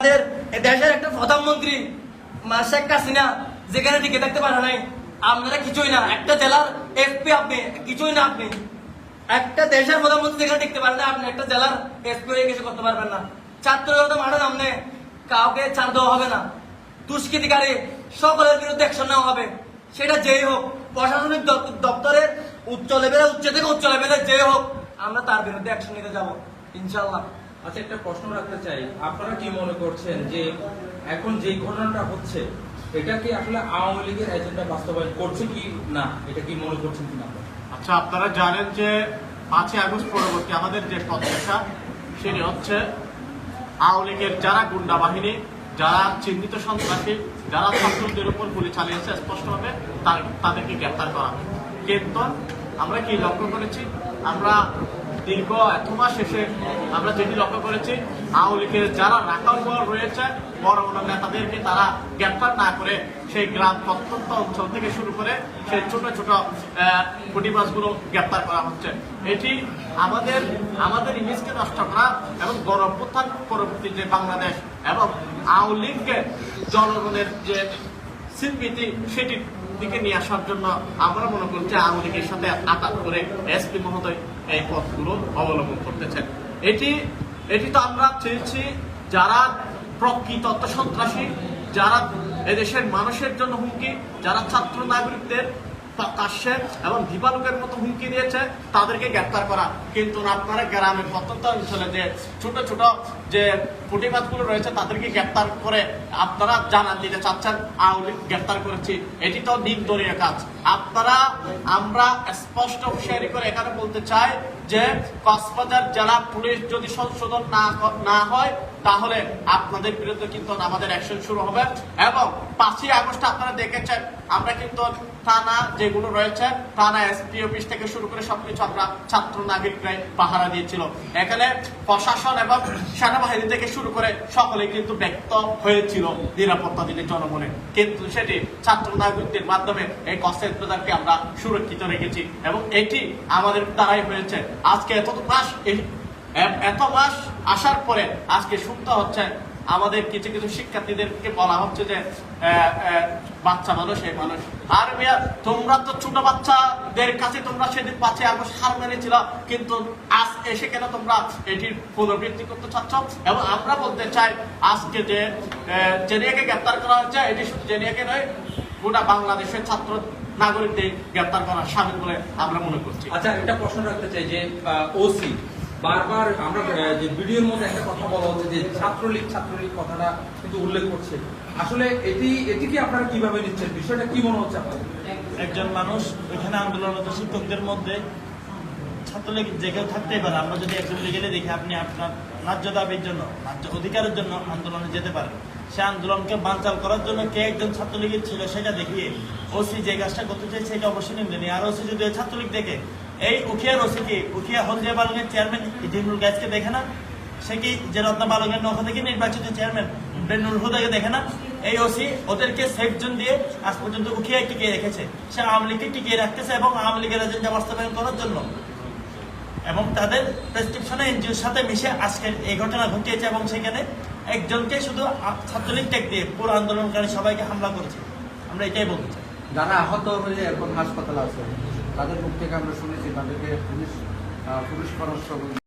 আমাদের দেশের একটা প্রধানমন্ত্রী শেখ হাসিনা, যেখানে টিকে থাকতে পারে নাই, আপনারা কিছুই না। একটা জেলার এসপি আপনি, কিছুই না আপনি। একটা দেশের প্রধানমন্ত্রী যেখানে টিকতে পারেন না আপনি একটা জেলার এসপি হয়ে কিছু করতে পারবেন না। ছাত্র মাঠে সামনে কাউকে ছাড় দেওয়া হবে না। দুষ্কৃতিকারী সকলের বিরুদ্ধে অ্যাকশন নেওয়া হবে। সেটা যেই হোক, প্রশাসনিক দপ- দপ্তরের উচ্চ লেভেলের উচ্চ থেকে উচ্চ লেভেলে যে হোক, আমরা তার বিরুদ্ধে অ্যাকশন নিতে যাব ইনশাল্লাহ আচ্ছা একটা প্রশ্ন রাখতে চাই। আপনারা কি মনে করছেন যে এখন যে ঘটনাটা হচ্ছে, এটা কি আসলে আওয়ামী লীগের এজেন্ডা বাস্তবায়ন করছে কি না? এটা কি মনে করছেন কি না আচ্ছা আপনারা জানেন যে পাঁচই আগস্ট পরবর্তী আমাদের যে প্রত্যাশা, সেটি হচ্ছে আওয়ামী লীগের যারা গুন্ডা বাহিনী, যারা চিহ্নিত সন্ত্রাসী, যারা ছাত্রদের উপর গুলি চালিয়েছে স্পষ্টভাবে তাদেরকে গ্রেপ্তার করা কিন্তু আমরা কি লক্ষ্য করেছি? আমরা দীর্ঘ এত মাস শেষে আমরা যেটি লক্ষ্য করেছি, আওয়ামী লীগের যারা রাখাল বল রয়েছে, বড় বড় নেতাদেরকে তারা গ্রেপ্তার না করে সেই গ্রাম প্রত্যন্ত অঞ্চল থেকে শুরু করে সেই ছোট ছোটগুলো গ্রেপ্তার করা হচ্ছে। এটি আমাদের আমাদের ইমেজকে নষ্ট করা এবং গণপ্রত্যান পরবর্তী যে বাংলাদেশ এবং আওয়ামী লীগকে জনগণের যে স্বীকৃতি সেটির দিকে নিয়ে আসার জন্য আমরা মনে করছি আওয়ামী লীগের সাথে আঘাত করে এসপি মহোদয় এই পথগুলো অবলম্বন করতেছেন। এটি এটি তো আমরা চেয়েছি যারা প্রকৃত সন্ত্রাসী, যারা এদেশের মানুষের জন্য হুমকি, যারা ছাত্র নাগরিকদের প্রকাশ্যে এবং দিবালোকের মতো হুমকি দিয়েছে, তাদেরকে গ্রেপ্তার করা। কিন্তু আপনারা গ্রামের প্রত্যন্ত অঞ্চলে যে ছোট ছোট যে প্রতিবাদগুলো রয়েছে, তাদেরকে গ্রেপ্তার করে আপনারা জানান দিতে চাচ্ছেন, আওয়ামী গ্রেপ্তার করেছি। এটি তো নিন্দনীয় কাজ। আপনারা, আমরা স্পষ্ট হুঁশিয়ারি করে এখানে বলতে চাই যে কক্সবাজার জেলা পুলিশ যদি সংশোধন না না হয়, তাহলে আপনাদের বিরুদ্ধে কিন্তু আমাদের অ্যাকশন শুরু হবে। এবং পাঁচই আগস্ট আপনারা দেখেছেন আমরা কিন্তু থানা যেগুলো রয়েছে, থানা এসপি অফিস থেকে শুরু করে সবকিছু আমরা ছাত্র নাগরিকরাই পাহারা দিয়েছিল। এখানে প্রশাসন এবং সেনাবাহিনী থেকে শুরু করে সকলে কিন্তু ব্যক্ত হয়েছিল নিরাপত্তা দিতে জনগণে কিন্তু সেটি ছাত্র নাগরিকদের মাধ্যমে এই কষ্টের প্রদানকে আমরা সুরক্ষিত রেখেছি এবং এটি আমাদের দ্বারাই হয়েছে। আজকে এত মাস এত মাস আসার পরে আজকে শুনতে হচ্ছে আমাদের কিছু কিছু শিক্ষার্থীদেরকে বলা হচ্ছে যে বাচ্চা মানুষ এই মানুষ আর তোমরা তো ছোট বাচ্চাদের কাছে তোমরা সেদিন পাচ্ছে আগস্ট হার মেনেছিল, কিন্তু আজ এসে কেন তোমরা এটির পুনরাবৃত্তি করতে চাচ্ছ? এবং আমরা বলতে চাই, আজকে যে জেনিয়াকে গ্রেপ্তার করা হচ্ছে এটি শুধু জেনিয়াকে নয়, গোটা বাংলাদেশের ছাত্র নাগরিকদের গ্রেপ্তার করা সামিল বলে আমরা মনে করছি। আচ্ছা একটা প্রশ্ন রাখতে চাই যে ওসি বারবার আমরা যে ভিডিওর মধ্যে একটা কথা বলা হচ্ছে যে ছাত্রলীগ ছাত্রলীগ কথাটা কিন্তু উল্লেখ করছে। আসলে এটি এটি কি আপনারা কীভাবে নিচ্ছেন? বিষয়টা কি মনে হচ্ছে আপনাদের? একজন মানুষ এখানে আন্দোলনরত শিক্ষকদের মধ্যে ছাত্রলীগ যে কেউ থাকতেই পারে। আমরা যদি একজন লিগেলে দেখি আপনি আপনার ন্যায্য দাবির জন্য, ন্যায্য অধিকারের জন্য আন্দোলনে যেতে পারেন, সে আন্দোলনকে বানচাল করার জন্য কে একজন ছাত্রলীগের ছিল সেটা দেখিয়ে ওসি যে কাজটা করতে চাই সেটা অবশ্যই নিলেনি আর ওসি যদি ছাত্রলীগ দেখে এই উখিয়ার ওসি কি? উখিয়া হলদিয়া বালুঙ্গের চেয়ারম্যান ইজিমুল গাছকে দেখে না? সে কি যে রত্না বালকের নখ থেকে নির্বাচিত চেয়ারম্যান বেনুল হুদাকে দেখে না? এই ওসি ওদেরকে সেফ জোন দিয়ে আজ পর্যন্ত উখিয়ে টিকিয়ে রেখেছে। সে আওয়ামী লীগকে টিকিয়ে রাখতেছে এবং আওয়ামী লীগের এজেন্ডা বাস্তবায়ন করার জন্য। এবং তাদের প্রেসক্রিপশনে এনজিওর সাথে মিশে আজকের এই ঘটনা ঘটিয়েছে এবং সেখানে একজনকে শুধু ছাত্রলীগ টেক দিয়ে পুরো আন্দোলনকারী সবাইকে হামলা করেছে। আমরা এটাই বলতে চাই। যারা আহত হয়ে এখন হাসপাতালে আছে। তাদের মুখ থেকে আমরা শুনেছি তাদেরকে পুলিশ পুলিশ পরামর্শ